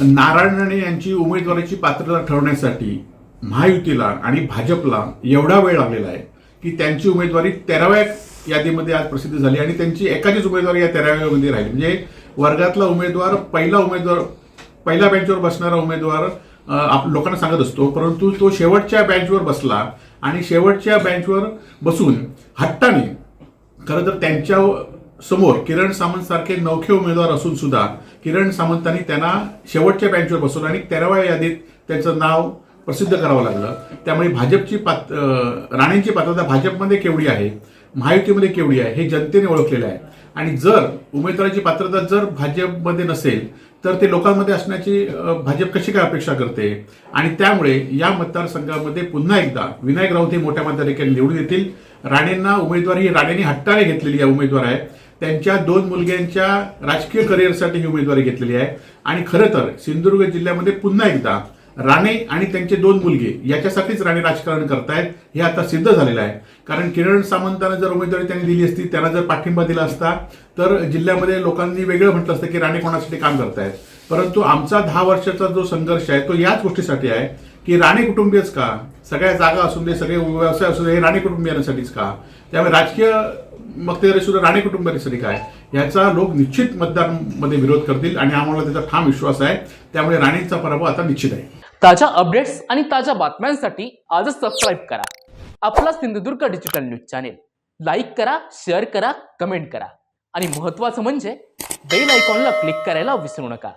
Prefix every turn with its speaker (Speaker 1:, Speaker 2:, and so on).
Speaker 1: नारायण राणे यांची उमेदवारीची पात्रता ठरवण्यासाठी महायुतीला आणि भाजपला एवढा वेळ लागलेला आहे की त्यांची उमेदवारी तेराव्या यादीमध्ये आज प्रसिद्ध झाली आणि त्यांची एकाचीच उमेदवारी या तेराव्यामध्ये राहिली. म्हणजे वर्गातला उमेदवार पहिला उमेदवार पहिल्या बेंचवर बसणारा उमेदवार आप- लोकांना सांगत असतो परंतु तो शेवटच्या बेंचवर बसला आणि शेवटच्या बेंचवर बसून हट्टाने खरं तर त्यांच्या समोर किरण सामंत सारखे नौखे उमेदवार असून सुद्धा किरण सामंतांनी त्यांना शेवटच्या बँचवर बसवलं आणि तेराव्या यादीत त्यांचं नाव प्रसिद्ध करावं लागलं. त्यामुळे भाजपची पात राणेंची पात्रता भाजपमध्ये केवढी आहे महायुतीमध्ये केवढी आहे हे जनतेने ओळखलेलं आहे. आणि जर उमेदवाराची पात्रता जर भाजपमध्ये नसेल तर ते लोकांमध्ये असण्याची भाजप कशी काय अपेक्षा करते? आणि त्यामुळे या मतदारसंघामध्ये पुन्हा एकदा विनायक राऊत हे मोठ्या मताधिक्याने निवडून येतील. राणेंना उमेदवारी ही राणेंनी हट्टाने घेतलेली आहे उमेदवार आहे त्यांच्या दोन मुलग्यांच्या राजकीय करिअरसाठी ही उमेदवारी घेतलेली आहे. आणि खरं तर सिंधुदुर्ग जिल्ह्यामध्ये पुन्हा एकदा राणे आणि त्यांचे दोन मुलगे याच्यासाठीच राणे राजकारण करतायत हे आता सिद्ध झालेलं आहे. कारण किरण सामंतांना जर उमेदवारी त्यांनी दिली असती त्यांना जर पाठिंबा दिला असता तर जिल्ह्यामध्ये लोकांनी वेगळं म्हटलं असतं की राणे कोणासाठी काम करतायत. परंतु आमचा दहा वर्षाचा जो संघर्ष आहे तो याच गोष्टीसाठी आहे की राणे कुटुंबीयच का? सगळ्या जागा असून दे सगळे व्यवसाय असू दे हे राणे कुटुंबियांसाठीच का? त्यामुळे राजकीय मक्तेदारी सुद्धा राणे कुटुंबियांसाठी काय? याचा लोक निश्चित मतदारांमध्ये विरोध करतील आणि आम्हाला त्याचा ठाम विश्वास आहे. त्यामुळे राणेंचा पराभव आता निश्चित आहे.
Speaker 2: ताज्या अपडेट्स आणि ताज्या बातम्यांसाठी आजच सबस्क्राईब करा. आपला Sindhudurg digital news channel like करा शेअर करा कमेंट करा. आणि महत्त्वाचं म्हणजे बेल आयकॉनला क्लिक करायला विसरू नका.